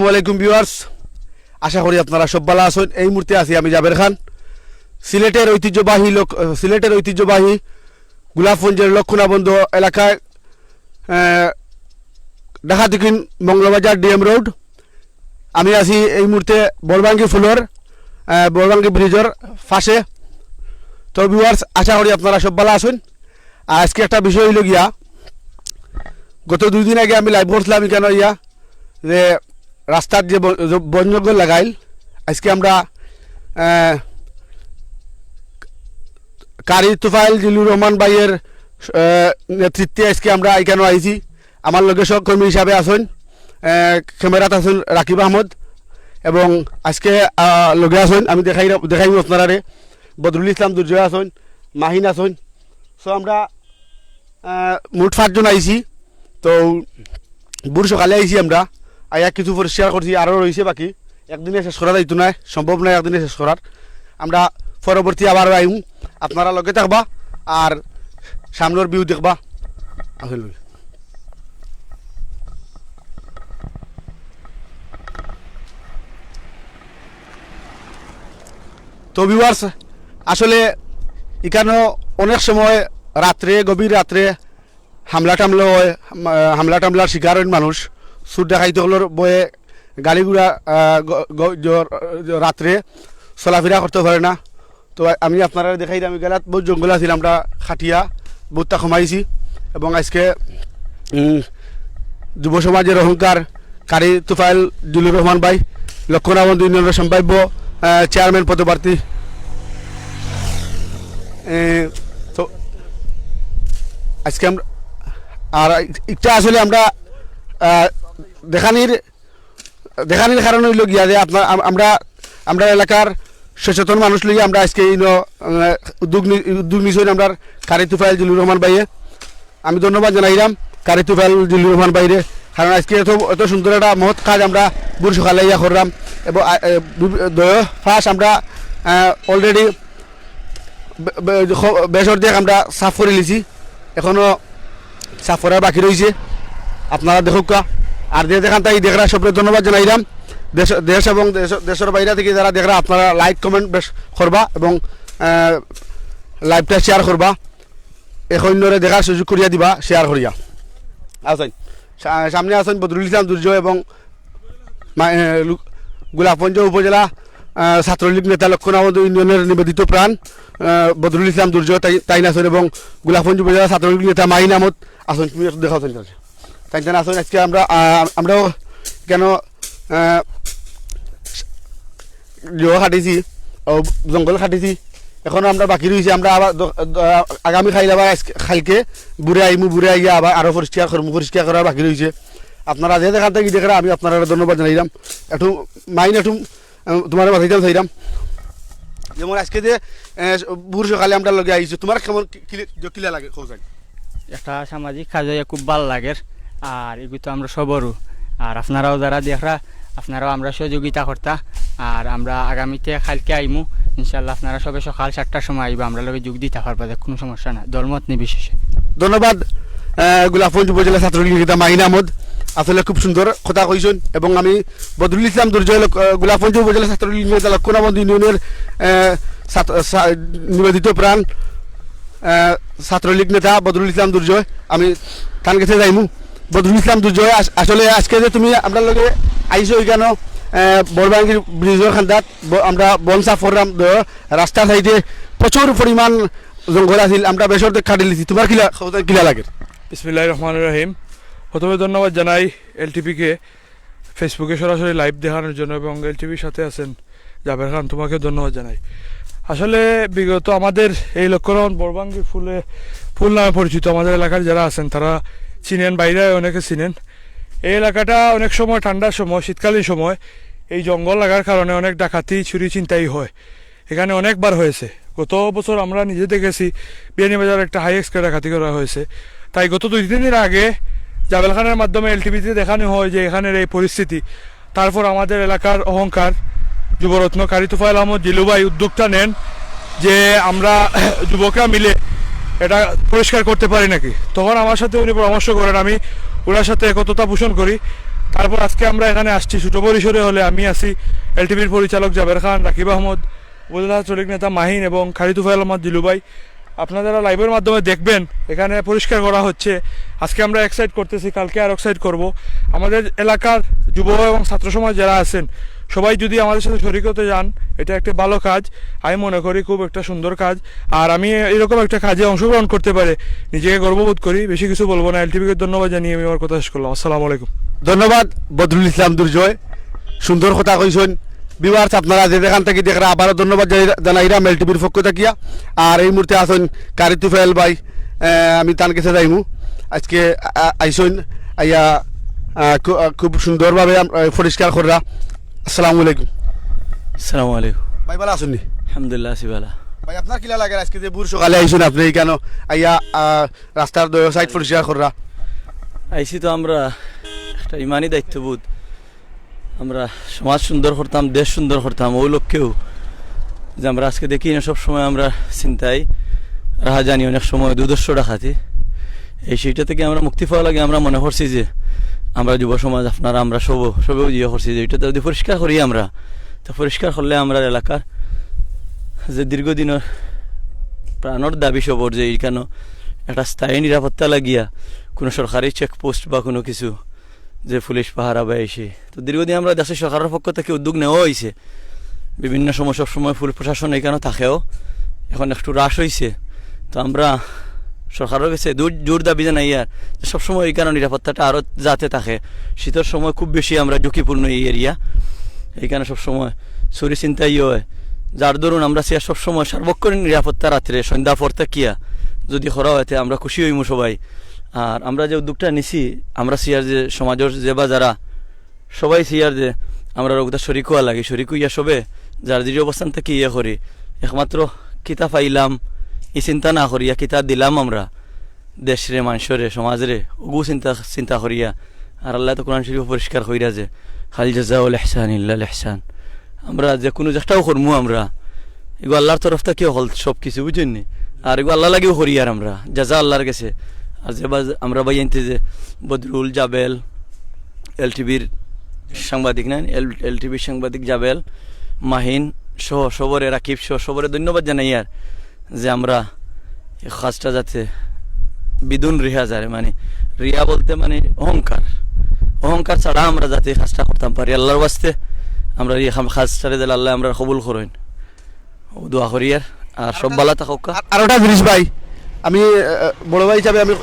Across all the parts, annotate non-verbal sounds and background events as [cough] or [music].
আসসালামু আলাইকুম ভিউয়ার্স। আশা করি আপনারা সব ভালো আছেন। এই মুহূর্তে আছি আমি জাবের খান। সিলেটের ঐতিহ্যবাহী লোক সিলেটের ঐতিহ্যবাহী গোলাপগঞ্জের লক্ষণাবন্ধ এলাকায় দেখা দেখিন মঙ্গলবাজার ডিএম রোড। আমি আছি এই মুহূর্তে বলবাঙ্গি ফুলর আহ, বলবাঙ্গি ব্রিজের পাশে। তো ভিউয়ার্স আশা করি আপনারা সব ভালো আছেন। আজকে একটা বিষয় হইল গিয়া গত দুই দিন আগে আমি লাইভ করছিলাম কেন ইয়া যে রাস্তার যে বন- যে বন লাগাইল আজকে আমরা কারি তুফাইল জিলুর রহমান ভাইয়ের নেতৃত্বে আজকে আমরা এখানে আইছি। আমার লগে সহকর্মী হিসাবে আহ, ক্যামেরাত আছেন রাকিব আহমদ এবং আজকে লগে আছেন আমি দেখাই দেখাই আপনারা বদরুল ইসলাম দুর্জয় আছেন মাহিন আছেন। সো আমরা মোট পাঁচজন আইছি। তো বুড় সকালে আইছি আমরা। আয়া কিছু পরিষ্কার করছি আরও রয়েছে বাকি। একদিনে শেষ করা যাইতো না সম্ভব নয় একদিনে শেষ করার। আমরা পরবর্তী আবার আইম। আপনারা লগে থাকবা আর সামনের ভিউ দেখবা। আসল তো ভিউয়ার্স আসলে এখানেও অনেক সময় রাত্রে, গভীর রাত্রে হামলা টামলা হয় হামলা টামলার শিকার হন মানুষ। সুর দেখাইতে হলোর বয়ে গাড়ি ঘোড়া আহ, গ- গ- জ- রাত্রে চলাফেরা করতে পারে না। তো আমি আপনারা দেখাই আমি গেলাত বহুত জঙ্গল আছিল আমরা খাটিয়া বহুতটা কমাইছি এবং আজকে যুব সমাজের অহংকার কারি তুফাইল জুলুর রহমান ভাই লক্ষণাবন্ধ ইউনিয়নের সম্ভাব্য চেয়ারম্যান পদপ্রার্থী। তো আজকে আমরা আর এটা আসলে আমরা দেখানির দেখানির কারণ হইল গিয়া যে আপনার আমরা আমরা এলাকার সচেতন মানুষ লইয়া আমরা আজকে এই উদ্যোগ উদ্যোগ নিছেন আমরা কারি তুফাইল জিলুর রহমান ভাইয়ে। আমি ধন্যবাদ জানাইলাম কারি তুফাইল জিলুর রহমান ভাইরে। কারণ আজকে এত এত সুন্দর একটা মহৎ কাজ আমরা বুড় সকালে ইয়া করলাম। এবং ফার্স্ট আমরা অলরেডি বেসর দিয়ে আমরা সাফ করে লিছি এখনও সাফ করার বাকি রয়েছে আপনারা দেখুক। আর যে দেখান তাই দেখরা, সবরে ধন্যবাদ জানাইলাম দেশ দেশ এবং দেশ- দেশের বাইরে থেকে যারা দেখরা, আপনারা লাইক কমেন্ট বেশ করবা এবং লাইভটা শেয়ার করবা। এখন দেখার সুযোগ করিয়া দিবা শেয়ার করিয়া। আসেন। সামনে আসেন বদরুল ইসলাম দুর্জয় এবং গোলাপগঞ্জ উপজেলা ছাত্রলীগ নেতা লক্ষণাবন্ধ ইউনিয়নের নিবেদিত প্রাণ বদরুল ইসলাম দুর্জয় তাই তাই আছেন এবং গোলাপগঞ্জ উপজেলা ছাত্রলীগ নেতা মাহিন আহমদ আসেন, তুমি দেখাও তাই তাই আজকে আমরা আমরাও কেন আহ, খাটিছি জঙ্গল খাটিছি। এখনও আমরা বাকি রয়েছি আমরা আবার আগামী খাইলে আবার খাইকে বুড়ে আইমু বুড়ে আইয়া আবার আরও পরিষ্কার করব পরিষ্কার করা বাকি রয়েছে আপনারা যে দেখান থেকে আমি আপনারা ধন্যবাদ জানাইলাম একটু মাইন একটু তোমার মাথাইতাম চাইলাম যেমন আজকে যে বুড় সকালে আমরা লগে আইছো তোমার কেমন কিলা লাগে খোঁজাই একটা সামাজিক কাজ খুব ভালো লাগে। আর এগুলো তো আমরা সবরও আর আপনারাও যারা দেখরা, আপনারাও আমরা সহযোগিতা করতা। আর আমরা আগামীতে কালকে আইমু। ইনশাল্লাহ আপনারা সবে সকাল সাতটার সময় আইবা, আমরা লগে যোগ দিতে পারবা কোনো সমস্যা না। দলমত নির্বিশেষে ধন্যবাদ। গোলাপগঞ্জ উপজেলা ছাত্রলীগ নেতা মাহিন আহমদ। আসলে খুব সুন্দর কথা কইছেন এবং আমি বদরুল ইসলাম দুর্জয় গোলাপগঞ্জ উপজেলা ছাত্রলীগ নেতা লক্ষণাবন্ধ ইউনিয়নের নিবেদিত প্রাণ ছাত্রলীগ নেতা বদরুল ইসলাম দুর্জয়। আমি কাছে যাইমু। বদরুল ইসলাম দুর্জয় আস- আসলে আজকে যে তুমি আপনার লগে আইসো ওইখানে বড়বাঙ্গির ব্রিজের খান্দাত আমরা বন সাফ করলাম রাস্তা সাইডে প্রচুর পরিমাণ জঙ্গল আছিল, আমরা বেসর খাটি লিছি তোমার কিলা কিলা লাগে? ইসমিল্লাহ রহমান রহিম। প্রথমে ধন্যবাদ জানাই এলটিপিকে ফেসবুকে সরাসরি লাইভ দেখানোর জন্য এবং এলটিপির সাথে আছেন জাবের খান তোমাকে ধন্যবাদ জানাই। আসলে বিগত আমাদের এই লক্ষ্যরণ বরবাঙ্গি ফুলে, ফুল নামে পরিচিত আমাদের এলাকার যারা আছেন, তারা চিনেন, বাইরে অনেকে চিনেন। এই এলাকাটা অনেক সময় ঠান্ডার সময়, শীতকালীন সময়। এই জঙ্গল লাগার কারণে অনেক ডাকাতি, চুরি চিন্তাই হয়। এখানে অনেকবার হয়েছে। গত বছর আমরা নিজে দেখেছি বিয়ানীবাজার একটা হাই এক্সকে ডাকাতি করা হয়েছে। তাই গত দুই তিন দিন আগে জাবেল খানের মাধ্যমে এলটিভিতে দেখানো হয় যে এখানের এই পরিস্থিতি। তারপর আমাদের এলাকার অহংকার, যুবরত্ন কারি তুফাইল আহমদ জিলুভাই উদ্যোগটা নেন যে আমরা [clears throat] যুবকরা মিলে এটা পরিষ্কার করতে পারি নাকি? তখন আমার সাথে উনি পরামর্শ করেন, আমি ওনার সাথে একতা পোষণ করি। তারপর আজকে আমরা এখানে আসছি, ছোট পরিসরে হলে আমি আছি, এলটিভির পরিচালক জাবের খান, রাকিব আহমদ উপজেলা শ্রমিক নেতা মাহিন এবং খালি তুফাইল আহমদ দিলুভাই আপনারা লাইভের মাধ্যমে দেখবেন, এখানে পরিষ্কার করা হচ্ছে। আজকে আমরা এক সাইড করতেছি, কালকে আর এক সাইড করব। আমাদের এলাকার যুব এবং ছাত্র সমাজ যারা আছেন সবাই যদি আমাদের সাথে শরিক হতে যান, এটা একটা ভালো কাজ। আমি মনে করি খুব একটা সুন্দর কাজ। আর আমি এরকম একটা কাজে অংশগ্রহণ করতে পারে, নিজেকে গর্ববোধ করি। বেশি কিছু বলব না। এলটিভিকে ধন্যবাদ জানিয়ে আমি আমার কথা শেষ করলাম। আসসালামু আলাইকুম। ধন্যবাদ, বদরুল ইসলাম দুর্জয়। সুন্দর কথা কইছেন। বিবার্স আপনারা যে দেখান থেকে দেখরা আবারও ধন্যবাদ জানাই- জানাইরাম এল টিভির পক্ষ থাকিয়া আর এই মুহূর্তে আসেন কারি তুফাইল ভাই। আমি তার কাছে যাইমু। আজকে আইসন। আইয়া খুব সুন্দরভাবে পরিষ্কার করা আসসালামু আলাইকুম আসসালামু আলাইকুম ভাই ভালো আছেন নি আলহামদুলিল্লাহ আছি ভালা ভাই আপনার কিলা লাগে আজকে যে বুর সকালে আইসুন আপনি কেন আইয়া রাস্তার দয় সাইড পরিষ্কার করা আইসি তো আমরা একটা ইমানই দায়িত্ববোধ আমরা সমাজ সুন্দর করতাম দেশ সুন্দর করতাম ওই লক্ষ্যেও যে আমরা আজকে দেখি না সব সময় আমরা চিন্তাই রাহা জানি অনেক সময় দুদর্শ ডাকাতি এই সেইটা থেকে আমরা মুক্তি পাওয়া লাগে আমরা মনে করছি যে আমরা যুব সমাজ, আপনারা, আমরা সব, সবেও ইয়ে করছি যে, এটা যদি পরিষ্কার করি আমরা? তো পরিষ্কার করলে আমরা এলাকার যে দীর্ঘদিনের প্রাণর দাবি সবর যে, এইখানে একটা স্থায়ী নিরাপত্তা লাগিয়া কোনো সরকারি চেকপোস্ট বা কোনো কিছু যে পুলিশ পাহারা বা এসে। তো দীর্ঘদিন আমরা দেশের সরকারের পক্ষ থেকে উদ্যোগ নেওয়া হয়েছে বিভিন্ন সময় সব সময় পুলিশ প্রশাসন এখানে থাকেও। এখন একটু হ্রাস হয়েছে তো আমরা সরকারের কাছে দূর জোর দাবি জানাই আর সবসময় এই কারণে নিরাপত্তাটা আরও যাতে থাকে। শীতের সময় খুব বেশি আমরা ঝুঁকিপূর্ণ এই এরিয়া এই কারণে সবসময় চুরি চিন্তাই হয়। যার দরুন আমরা সে সবসময় সার্বক্ষণিক নিরাপত্তা রাত্রে সন্ধ্যা পর কিয়া যদি করা হয় তে আমরা খুশি হইমু সবাই। আর আমরা যে উদ্যোগটা নিছি, আমরা সিয়ার যে সমাজের যে বা যারা, সবাই সিয়ার যে আমরা রোগটা শরিক হওয়া লাগে, শরিক হইয়া সবে, যার যে অবস্থান থেকে ইয়ে করি। একমাত্র কিতা পাইলাম এই চিন্তা না করিয়া কিতা দিলাম আমরা দেশরে মানুষরে সমাজরে ওগু চিন্তা চিন্তা করিয়া আর আল্লাহ তো কোরআন শরীফ পরিষ্কার কইরা যে খালি জাজাউল ইল্লাল ইহসান আমরা যে কোনো চেষ্টাও করমু আমরা এগো আল্লাহর তরফ থেকে হল সব কিছু বুঝছেন নি? আর এগো আল্লাহ লাগেও করি আর আমরা জাজা আল্লাহর কাছে আর যে আমরা ভাই আনতে যে বদরুল জাবেল এল টিভির সাংবাদিক না? এল এল টিভির সাংবাদিক জাবেল মাহিন সহ সবরে রাকিব, সহ সবরে ধন্যবাদ জানাই আর। যে আমরা এই কাজটা যাতে বিদুন রিহা যায় মানে রিয়া বলতে মানে অহংকার। অহংকার ছাড়া আমরা যাতে এই কাজটা করতাম পারি। আল্লাহর বাস্তে আমরা এই কাজটারে দিলে আল্লাহ আমরা কবুল করেন। দোয়া করি আর আর সব বালা থাকুক। আর- ওটা জিনিস ভাই, আমি বড় ভাই হিসাবে আমি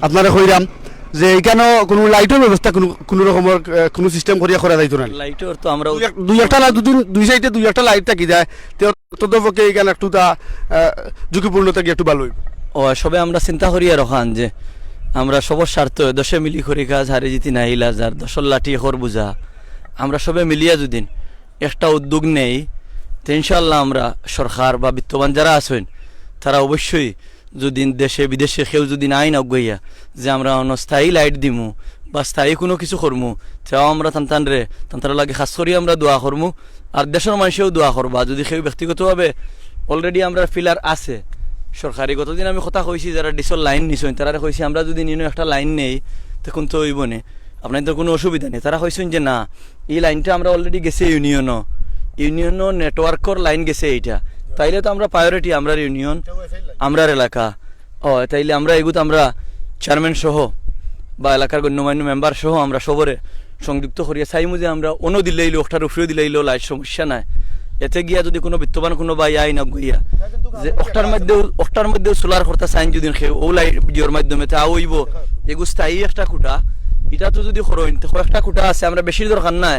আপনারা কইরাম যে এইখানে কোনো লাইটের ব্যবস্থা কোনো কোনো রকমের কোনো সিস্টেম করিয়া করা যাইতো না লাইটর তো আমরা দুই এক- দুই একটা না দুদিন দুই সাইডে দুই একটা লাইট থাকি যায়। তদপক্ষে এইখানে একটু তা ঝুঁকিপূর্ণ থাকি একটু ভালো ও সবে আমরা চিন্তা করি আর ওখান যে আমরা সবর স্বার্থ দশে মিলি করি কাজ হারে জিতি না ইলাজ আর দশর লাঠি হর বুঝা আমরা সবে মিলিয়া যদিন একটা উদ্যোগ নেই তো ইনশাল্লাহ আমরা সরকার বা বিত্তবান যারা আছেন তারা অবশ্যই যদি দেশে, বিদেশে কেউ যদি আইন অজ্ঞইয়া যে আমরা অন্য স্থায়ী লাইট দিমু বা স্থায়ী কোনো কিছু করমু তেও আমরা তান্তান রে তান্তার লাগে খাস করি আমরা দোয়া করমু, আর দেশের মানুষেও দোয়া করবা। যদি কেউ ব্যক্তিগতভাবে অলরেডি আমরা ফিলার আছে, সরকারি গতদিন আমি কথা কইছি, যারা ডিসেল লাইন নিছেন, তারা কইছি, আমরা যদি নিনো একটা লাইন নেই তখন তো হইব নে? আপনার তো কোনো অসুবিধা নেই। তারা কইছেন যে, না, এই লাইনটা আমরা অলরেডি গেছে ইউনিয়নও। ইউনিয়নও নেটওয়ার্কর লাইন গেছে এইটা। তাইলে তো আমরা প্রায়োরিটি আমরা ইউনিয়ন আমরার এলাকা। ও, তাইলে আমরা এগুতো আমরা চেয়ারম্যান সহ বা এলাকার গণ্যমান্য মেম্বার সহ আমরা সবরে সংযুক্ত করিয়া চাইমু যে আমরা অন্য দিলেইলো ওটার উপরেও দিলেইলো লাইট সমস্যা নাই। এতে গিয়া যদি কোনো বিত্তবান কোনো বাই আই না গইয়া যে ওটার মধ্যেও ওটার মধ্যেও সোলার করতে চাইন যদি কেউ ও লাইট জিওর মাধ্যমে তা হইব এগু স্থায়ী একটা খুঁটা। এটা তো যদি খরইন তো একটা খুঁটা আছে, আমরা বেশি দরকার নাই।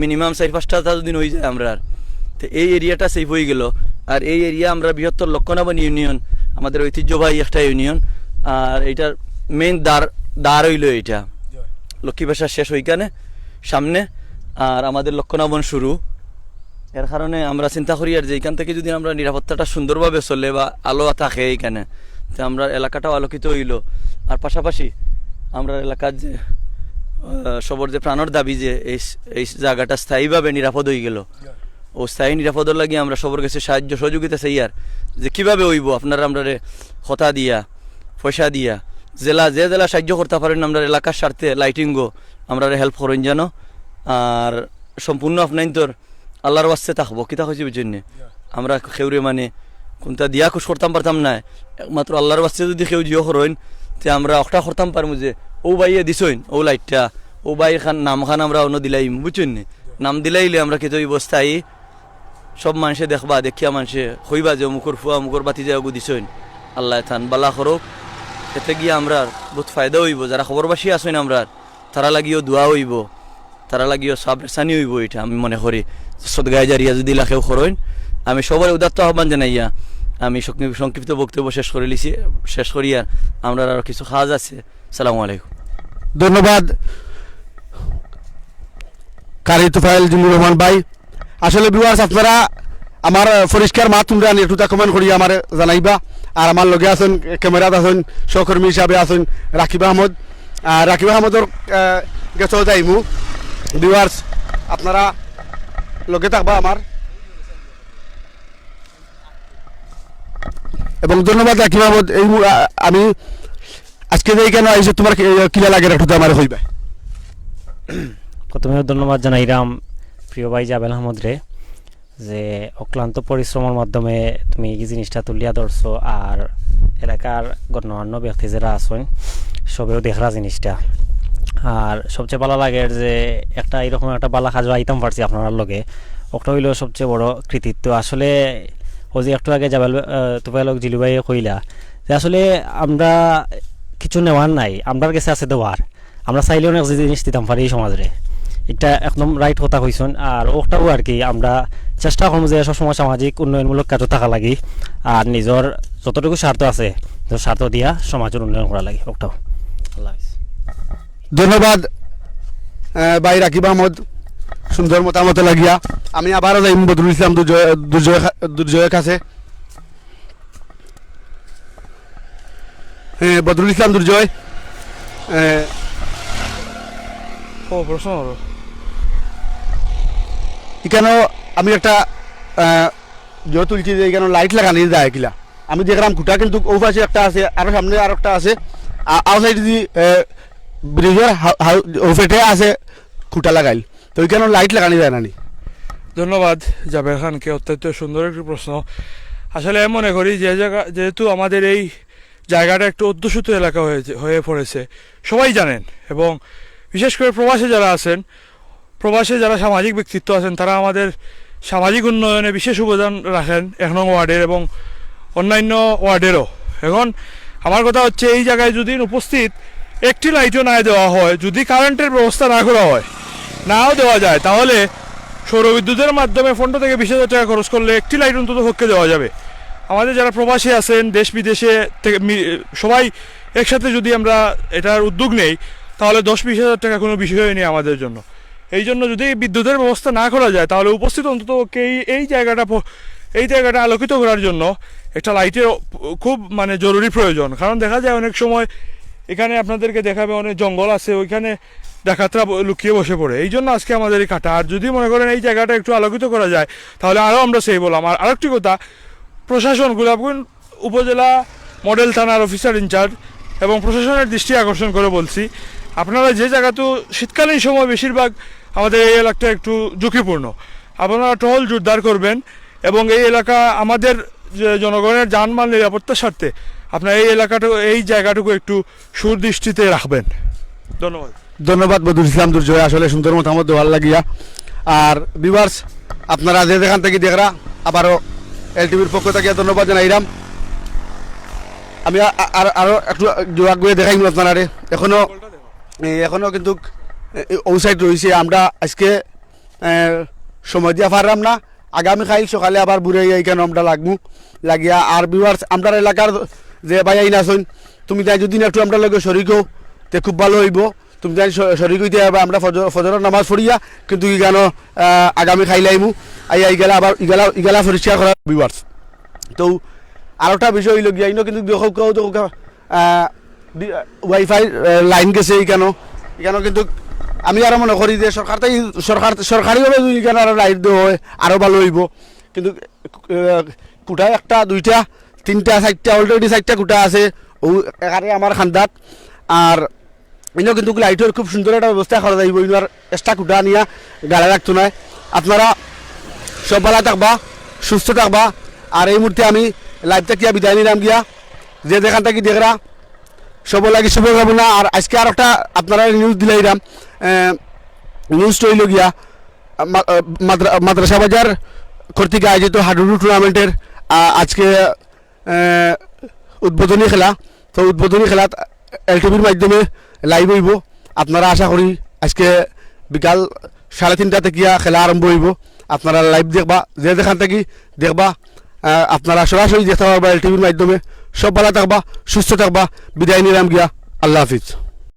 মিনিমাম চার পাঁচটা যদি হয়ে যায় আমরা তো এই এরিয়াটা সেফ হয়ে গেল। আর এই এরিয়া আমরা বৃহত্তর লক্ষণাবন ইউনিয়ন আমাদের ঐতিহ্যবাহী একটা ইউনিয়ন আর এটার মেইন দ্বার দ্বার হইল এটা লক্ষ্মী ভাষা শেষ ওইখানে সামনে আর আমাদের লক্ষণাবন শুরু। এর কারণে আমরা চিন্তা করি আর যে এখান থেকে যদি আমরা নিরাপত্তাটা সুন্দরভাবে চলে বা আলো থাকে এইখানে তো আমরা এলাকাটাও আলোকিত হইল। আর পাশাপাশি আমরা এলাকার যে সবর যে প্রাণর দাবি যে এই এই জায়গাটা স্থায়ীভাবে নিরাপদ হয়ে গেল। ও স্থায়ী নিরাপদর লাগি আমরা সবার কাছে সাহায্য সহযোগিতা চাই আর। যে কীভাবে হইব? আপনারা আমরা কথা দিয়া, পয়সা দিয়া, জেলা, যে জেলা সাহায্য করতে পারেন আমরা এলাকার স্বার্থে লাইটিংও আমরা হেল্প করেন যেন। আর সম্পূর্ণ আপনার তোর আল্লাহর বাস্তে থাকব, কিতা হয়েছে বুঝছেন আমরা খেউরে মানে কোনটা দিয়া খুশ করতাম পারতাম না। একমাত্র আল্লাহর বাস্তে যদি কেউ জিও করেন, তে আমরা অকটা করতাম পারব যে, ও বাইয়ে দিছইন ও লাইটটা ও বাই খান নাম খান আমরা অন্য দিলাইম, বুঝছেন নাম দিলাইলে আমরা কিন্তু এই বস্তায় সব মানুষে দেখবা, দেখিয়া মানুষে হইবা যে মুখর ফুয়া মুখর বাতি যায় ওগু দিছইন আল্লাহ থান, বালা করুক। এতে গিয়ে আমরা বহুত ফায়দা হইব। যারা খবরবাসী আসেন আমরা তারা লাগিও দোয়া হইব। তারা লাগিও সাবসানি হইব এটা, আমি মনে করি। সদগায় জারিয়া যদি লাখেও খরইন, আমি সবার উদাত্ত আহ্বান জানাইয়া, আমি সংক্ষিপ্ত- বক্তব্য শেষ করে লিছি, শেষ করিয়া আমরা আরও কিছু কাজ আছে। সালামু আলাইকুম। ধন্যবাদ। কারি তুফাইল জিল্লুর রহমান ভাই। আসলে ভিউয়ার্স আপনারা আমার পরিষ্কার মাত তোমরা একটু কমেন্ট করি আমার জানাইবা। আর আমার লগে আছেন ক্যামেরাত আছেন, সহকর্মী হিসাবে আছেন রাকিব আহমদ। আর রাকিব আহমদর গেছেও যাইমু ভিউয়ার্স আপনারা লগে থাকবা আমার এবং ধন্যবাদ রাকিব আহমদ, এই মু- আমি আজকে যে কেন আইসে তোমার কিলা লাগে একটু আমার হইবা প্রথমে ধন্যবাদ জানাইলাম প্রিয় ভাই জাবেল আহমদ রে, যে অক্লান্ত পরিশ্রমের মাধ্যমে তুমি এই জিনিসটা তুলিয়া ধরছো আর এলাকার গণ্যমান্য ব্যক্তি যারা আছেন, সবেও দেখরা জিনিসটা। আর সবচেয়ে ভালো লাগে যে একটা এরকম একটা বালা কাজ আইতাম পারছি আপনার লগে, ওটা হইল সবচেয়ে বড় কৃতিত্ব। আসলে ও যে একটু আগে যাবেল তুফাইলক জিলুবাই কইলা যে আসলে আমরা কিছু নেওয়ার নাই, আমরার কাছে আছে দেওয়ার। আমরা চাইলে অনেক জিনিস দিতাম পারি এই সমাজরে। এটা একদম রাইট কথা কইছেন। আর ওটাও আর কি আমরা চেষ্টা করব যে সবসময় সামাজিক উন্নয়নমূলক কাজও থাকা লাগি আর নিজের যতটুকু স্বার্থ আছে স্বার্থ দিয়া সমাজের উন্নয়ন করা লাগে ওটাও। আল্লাহ ধন্যবাদ ভাই রাকিব আহমদ। সুন্দর মতামত লাগিয়া। আমি আবারও যাইম বদরুল ইসলাম দুর্জয় দুর্জয় দুর্জয়ের কাছে হ্যাঁ বদরুল ইসলাম দুর্জয়। ও প্রশ্ন এখানেও আমি একটা জয় তুলছি যে এখানে লাইট লাগানি যায় কিলা। আমি দেখলাম খুঁটা কিন্তু ও পাশে একটা আছে, আরও সামনে আর একটা আছে। আউ সাইড দি ব্রিজের ওফেটে আছে খুঁটা লাগাইল। তো ওইখানে লাইট লাগানি যায় না নি? ধন্যবাদ জাবের খানকে, অত্যন্ত সুন্দর একটি প্রশ্ন। আসলে আমি মনে করি যে জায়গা, যেহেতু আমাদের এই জায়গাটা একটু অধ্যুষিত এলাকা হয়েছে, হয়ে পড়েছে, সবাই জানেন। এবং বিশেষ করে প্রবাসে যারা আছেন প্রবাসে যারা সামাজিক ব্যক্তিত্ব আছেন, তারা আমাদের সামাজিক উন্নয়নে বিশেষ অবদান রাখেন এক নং ওয়ার্ডের এবং অন্যান্য ওয়ার্ডেরও। এখন আমার কথা হচ্ছে, এই জায়গায় যদি উপস্থিত একটি লাইটও না দেওয়া হয়, যদি কারেন্টের ব্যবস্থা না করা হয়, নাও দেওয়া যায়, তাহলে সৌরবিদ্যুতের মাধ্যমে পনেরো থেকে বিশ হাজার টাকা খরচ করলে একটি লাইট অন্তত পক্ষে দেওয়া যাবে। আমাদের যারা প্রবাসী আছেন, দেশ বিদেশে থেকে সবাই একসাথে যদি আমরা এটার উদ্যোগ নেই, তাহলে দশ বিশ হাজার টাকা কোনো বিষয় নেই আমাদের জন্য। এই জন্য যদি বিদ্যুতের ব্যবস্থা না করা যায়, তাহলে উপস্থিত অন্তত এই এই জায়গাটা এই জায়গাটা আলোকিত করার জন্য একটা লাইটের খুব মানে জরুরি প্রয়োজন। কারণ দেখা যায় অনেক সময় এখানে আপনাদেরকে দেখাবে অনেক জঙ্গল আছে, ওইখানে ডাকাতরা লুকিয়ে বসে পড়ে। এই জন্য আজকে আমাদের এই কাটা। আর যদি মনে করেন এই জায়গাটা একটু আলোকিত করা যায়, তাহলে আরও আমরা সেই বললাম। আর আরেকটি কথা, প্রশাসন গোলাপগঞ্জ উপজেলা মডেল থানার অফিসার ইনচার্জ এবং প্রশাসনের দৃষ্টি আকর্ষণ করে বলছি, আপনারা যে জায়গাতে শীতকালীন সময় বেশিরভাগ আমাদের এই এলাকাটা একটু ঝুঁকিপূর্ণ। আপনারা টহল জোরদার করবেন এবং এই এলাকা আমাদের জনগণের যানমাল নিরাপত্তার স্বার্থে আপনার এই এলাকাটুকু এই জায়গাটুকু একটু সুদৃষ্টিতে রাখবেন। ধন্যবাদ। ধন্যবাদ বদরুল ইসলাম দুর্জয়, আসলে সুন্দর মতামত দেওয়ার লাগিয়া। আর বিভার্স আপনারা যে যেখান থেকে দেখরা, আবারও এল টিভির পক্ষ থেকে ধন্যবাদ জানাইলাম আমি আর আরও একটু জোয়াগ করে দেখাইম আপনারা এখনও, এই, এখনও কিন্তু সাইড রয়েছে, আমরা আজকে সময় দিয়া পারলাম না। আগামীকাল সকালে আবার বুড়ে এইখানে আমরা লাগবো? লাগিয়া আর বিভার্স আমরা এলাকার যে ভাই আইন আসুন তুমি তাই যদি একটু আমরা লগে শরিকও তে খুব ভালো হইব। তুমি তাই শরিক হইতে আমরা ফজর- নামাজ পড়িয়া কিন্তু ইগানো আগামী খাইলে আইমু। আই ইগেলা আবার ইগেলা ইগেলা পরিষ্কার করা বিভার্স তো আর একটা বিষয় হইল গিয়া, ইনো কিন্তু দেখো ওয়াইফাই লাইন গেছে কেন? কেন কিন্তু আমি আরও মনে করি যে সরকার তাই সরকার, সরকারিভাবে যদি কেন আরও লাইট দেওয়া হয়, আরও ভালো হইব। কিন্তু কুটা একটা, দুইটা, তিনটা, চারটা অলরেডি চারটা কুটা আছে, ও এখানে আমার খান্দাত। আর ইনো কিন্তু লাইটের খুব সুন্দর একটা ব্যবস্থা করা যাইব ইনার এক্সট্রা কুটা নিয়া গাড়ি রাখতো না আপনারা সব ভালো থাকবা, সুস্থ থাকবা। আর এই মুহূর্তে আমি লাইভটা কিয়া বিদায় নিলাম গিয়া যে দেখান থাকি দেখরা সব লাগি, শুভ কামনা। আর আজকে আর একটা আপনারা নিউজ দিলাইরাম নিউজ রইল গিয়া মাদ্রাসা বাজার কর্তৃক আয়োজিত হাডুডু টুর্নামেন্টের আজকে উদ্বোধনী খেলা। তো উদ্বোধনী খেলা এলটিভির মাধ্যমে লাইভ হইব। আপনারা আশা করি আজকে বিকাল সাড়ে তিনটা থেকে খেলা আরম্ভ হইব। আপনারা লাইভ দেখবা, যে দেখান থাকি দেখবা আপনারা সরাসরি দেখতে পারবা এলটিভির মাধ্যমে। সব ভালো থাকবা সুস্থ থাকবা বিদায় নিলাম গিয়া। আল্লাহ হাফিজ।